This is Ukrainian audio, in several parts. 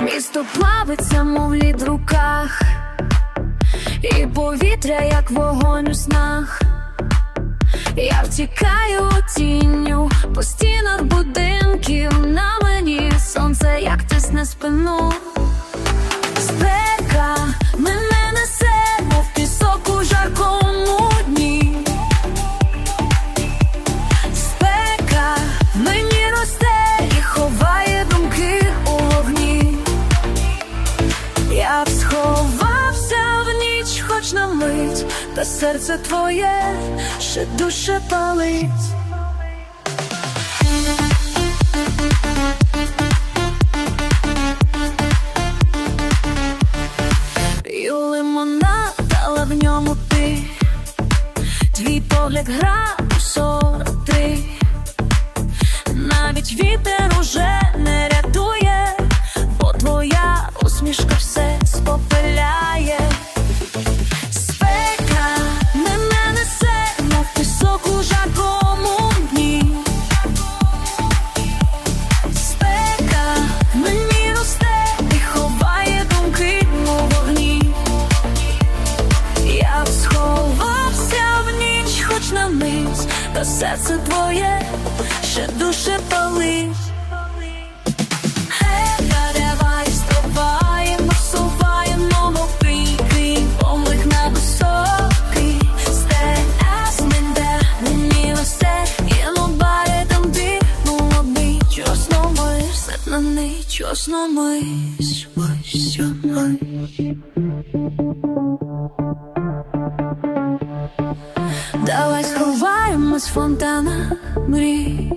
Місто плавиться, мов лід в руках, і повітря, як вогонь у снах. Я втікаю тінню по стінах будинків на мені сонце, як тисне спину. Спека мене несе, мов пісок у жаркому та серце твоє ще душе палить. І лимонад, але в ньому ти Твій погляд гра у 43 Навіть вітер уже не рятує, бо твоя усмішка все спопиляє. Та серце твоє ще душе палить. Гей, давай вставаємо, суваємо, фонтана мрій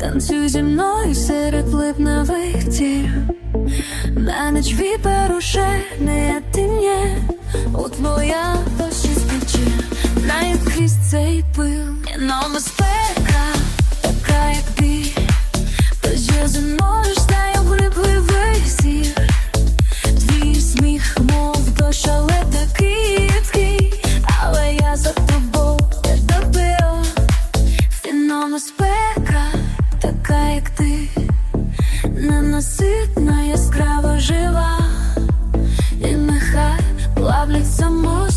Танцюй зі мною серед липневих тір На ніч вітер уже не тим'є У твоя дощі спіче Знаю крізь цей пил. Но ми безпека, Ненаситна, яскрава жива І нехай плавляться мости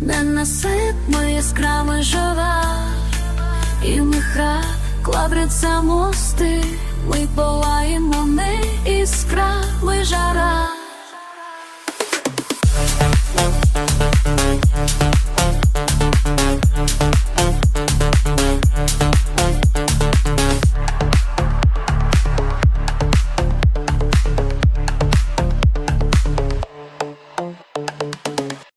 ненаситна, яскрава жива, і миха клабриться мости, ми палаємо, ми ми